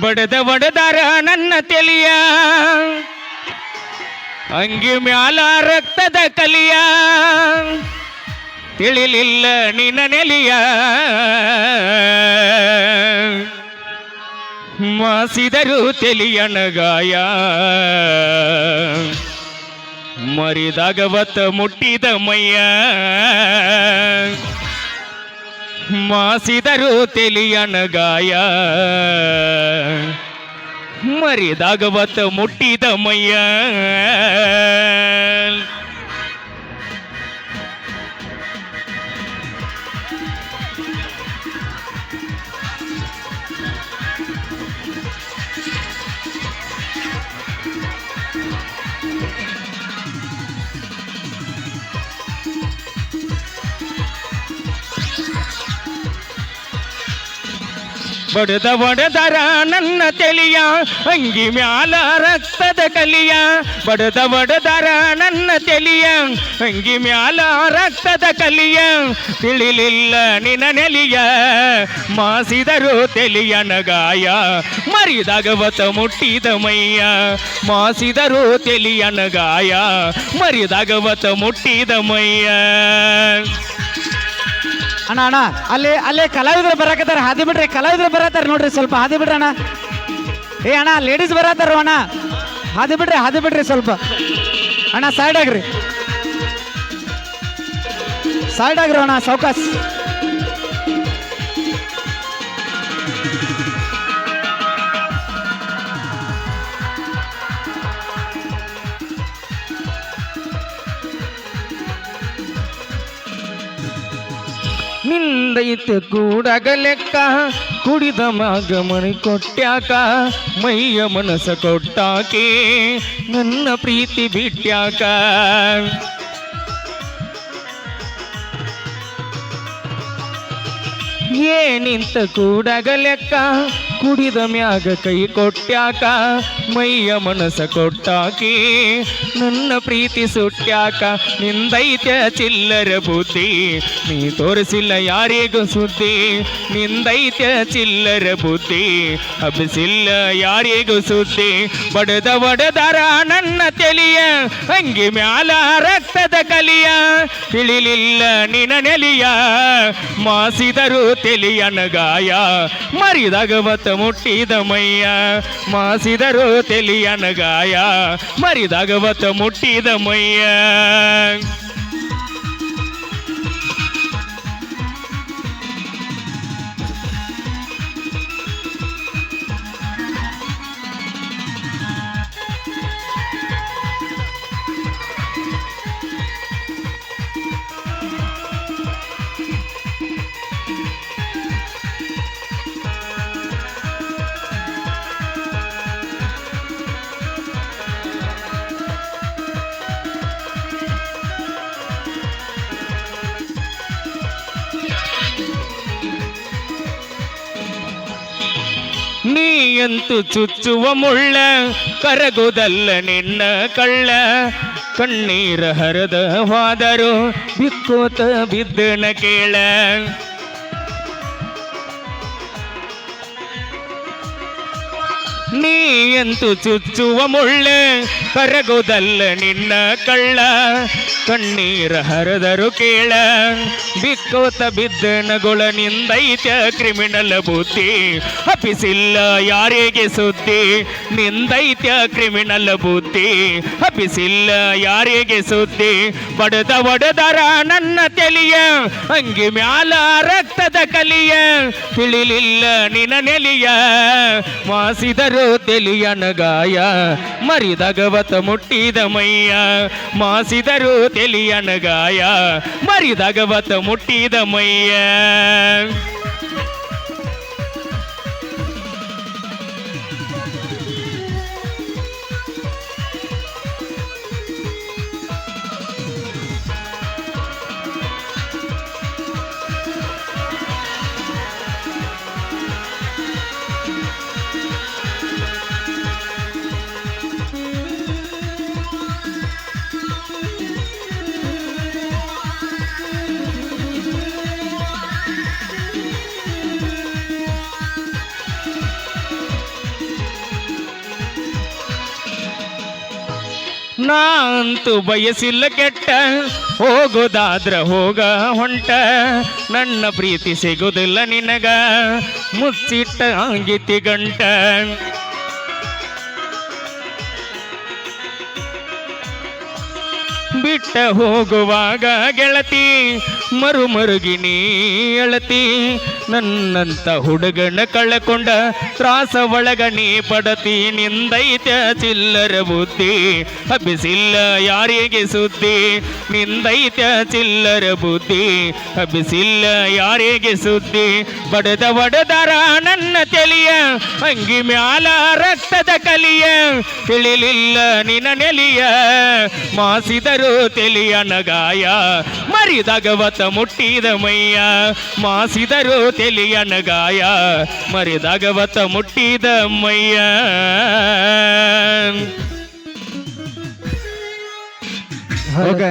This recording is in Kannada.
ಬಡದ ಬಡದಾರ ನನ್ನ ತೆಲಿಯ. ಅಂಗಿ ಮ್ಯಾಲ ರಕ್ತದ ಕಲಿಯ. ತಿಳಿಲಿಲ್ಲ ನಿನ್ನ ನೆಲಿಯ. ಮಾಸಿದರು ತೆಲಿಯನ ಗಾಯ ಮರಿದಾಗವತ್ತ ಮುಟ್ಟಿದ ಮೈಯ. ಮಾಸಿದರು ತೆಲಿಯನ ಗಾಯ. ಮರಿದಾಗವತ್ತ ಮುಟ್ಟಿದ ಮೈಯ. ಬಡದ ಬಡದರ ನನ್ನ ತೆಲಿಯ ಅಂಗಿ ಮ್ಯಾಲ ರಕ್ತದ ಕಲಿಯ. ಬಡದ ಬಡದರ ನನ್ನ ತೆಲಿಯ ಅಂಗಿ ಮ್ಯಾಲ ರಕ್ತದ ಕಲಿಯ. ತಿಳಿಲಿಲ್ಲ ನಿನ ನೆಲಿಯ, ಮಾಸಿದರು ತೆಲಿಯನ ಗಾಯ ಮರಿದಾಗವತ ಮುಟ್ಟಿದ ಮೈಯ, ಮಾಸಿದರು ತೆಲಿಯನ ಗಾಯ ಮರಿದಾಗವತ ಮುಟ್ಟಿದ ಮೈಯ. ಅಣ್ಣ ಅಣ್ಣ, ಅಲ್ಲಿ ಅಲ್ಲಿ ಕಲಾವಿದ್ರು ಬರಾಕತ್ತಾರ, ಹಾದಿ ಬಿಡ್ರಿ, ಕಲಾವಿದ್ರು ಬರತ್ತಾರ ನೋಡ್ರಿ, ಸ್ವಲ್ಪ ಹಾದಿ ಬಿಡ್ರಿ ಅಣ್ಣ. ಏ, ಅಣ್ಣ ಲೇಡೀಸ್ ಬರತ್ತಾರ ಅಣ್ಣ. ಹಾದಿ ಬಿಡ್ರಿ ಹಾದಿ ಬಿಡ್ರಿ ಸ್ವಲ್ಪ. ಅಣ್ಣ ಸೈಡ್ ಆಗ್ರಿ. ಸೈಡ್ ಆಗ್ರಿ ಅಣ್ಣ ಸೌಕಾಸ್ ನಿಂದೈತೆ ಕೂಡಗಲೆಕ್ಕ ಕುಡಿದ ಮಗ ಮಣಿ ಕೊಟ್ಟ್ಯಾಕ, ಮೈಯ ಮನಸ ಕೊಟ್ಟಾಕೆ, ನನ್ನ ಪ್ರೀತಿ ಬಿಟ್ಟ್ಯಾಕ. ಏನಿಂತ ಕೂಡಗ ಲೆಕ್ಕ ಕುಡಿದ ಮ್ಯಾಗ ಕೈ ಕೊಟ್ಟ್ಯಾಕ, ಮೈಯ ಮನಸ ಕೊಟ್ಟಾಕಿ, ನನ್ನ ಪ್ರೀತಿ ಸುಟ್ಟ್ಯಾಕ ನಿಂದೈತ್ಯ ಚಿಲ್ಲರ ಬುದ್ಧಿ, ನೀ ತೋರಿಸಿಲ್ಲ ಯಾರಿಗೂ ಸುದ್ದಿ ನಿಂದೈತ್ಯ ಚಿಲ್ಲರ ಬುದ್ಧಿ, ಹಬ್ಬಿಸಿಲ್ಲ ಯಾರಿಗೂ ಸುದ್ದಿ, ಬಡದ ಬಡದರ ನನ್ನ ತೆಲಿಯ, ಅಂಗಿ ಮ್ಯಾಲ ರಕ್ತದ ಕಲಿಯ, ತಿಳಿಲಿಲ್ಲ ನಿನ ನೆಲಿಯ, ಮಾಸಿದರು ತೆಲಿಯನ ಗಾಯ ಮರಿದಾಗವತ್ತ ಮುಟ್ಟಿದ ಮೈಯ ಮಾಸಿದರು ತೆಲಿಯನ ಗಾಯ ಮರಿದಾಗವತ್ತ ಮುಟ್ಟಿದ ಮೈಯ ನೀಯಂತೂ ಚುಚ್ಚುವ ಮುಳ್ಳ ಕರಗುದಲ್ಲ ನಿನ್ನ ಕಳ್ಳ. ಕಣ್ಣೀರ ಹರದ ಹೋದರು ಬಿಕ್ಕೋತ ಬಿದ್ದನ ಕೇಳ. ನೀಯಂತೂ ಚುಚ್ಚುವ ಮುಳ್ಳೆ, ಕರಗುದಲ್ಲ ನಿನ್ನ ಕಳ್ಳ. ಕಣ್ಣೀರ ಹರದರು ಕೇಳ ಬಿಕ್ಕೋತ ಬಿದ್ದನಗೊಳ ನಿಂದೈತ ಕ್ರಿಮಿನಲ್ ಬುದ್ಧಿ ಹಪಿಸಿಲ್ಲ ಯಾರಿಗೆ ಸುದ್ದಿ? ನಿಂದೈತ್ಯ ಕ್ರಿಮಿನಲ್ ಬುದ್ಧಿ ಹಪಿಸಿಲ್ಲ ಯಾರಿಗೆ ಸುದ್ದಿ? ಬಡದ ಬಡದರ ನನ್ನ ತೆಲಿಯ, ಅಂಗಿ ಮ್ಯಾಲ ರಕ್ತದ ಕಲಿಯ, ತಿಳಿಲಿಲ್ಲ ನಿನ ನೆಲಿಯ. ಮಾಸಿದರು ತೆಲಿಯನ ಗಾಯ ಮರಿದಗವತ ಮುಟ್ಟಿದ ಮೈಯ. ಮಾಸಿದರು ತೆಲಿಯನ ಗಾಯ ಮರಿದಗವತ ಮುಟ್ಟಿದ ಮೈಯ. ನಾ ಅಂತೂ ಬಯಸಿಲ್ಲ ಕೆಟ್ಟ. ಹೋಗೋದಾದ್ರ ಹೋಗ ಹೊಂಟ. ನನ್ನ ಪ್ರೀತಿ ಸಿಗೋದಿಲ್ಲ ನಿನಗ. ಮುಚ್ಚಿಟ್ಟ ಅಂಗಿತಿ ಗಂಟ ಬಿಟ್ಟ ಹೋಗುವಾಗ ಗೆಳತಿ, ಮರು ಮರುಗಿನಿ ಅಳತಿ. ನನ್ನಂತ ಹುಡುಗನ ಕಳಕೊಂಡ ತ್ರಾಸ ಒಳಗ ನೀ ಪಡತಿ. ನಿಂದೈತ ಚಿಲ್ಲರ ಬುದ್ಧಿ, ಹಬ್ಬಿಸಿಲ್ಲ ಯಾರಿಗೆ ಸುದ್ದಿ. ನಿಂದೈತ ಚಿಲ್ಲರ ಬುದ್ಧಿ, ಹಬ್ಬಿಸಿಲ್ಲ ಯಾರಿಗೆ ಸುದ್ದಿ. ಬಡದ ಬಡದರ ನನ್ನ ತೆಲಿಯ, ಅಂಗಿ ಮ್ಯಾಲ ರಕ್ತದ ಕಲಿಯ. ತಿಳಿಲಿಲ್ಲ ನಿನ ನೆಲಿಯ, ಮಾಸಿದರು ತೆಲಿಯ ನಗಾಯ ಮರಿದಗವತ ಮುಟ್ಟಿದ ಮೈಯ. ಮಾಸಿದರು ತೆಲಿಯ ನಗಾಯ ಮರಿದಗವತ ಮುಟ್ಟಿದ ಮೈಯ. ಓಕೆ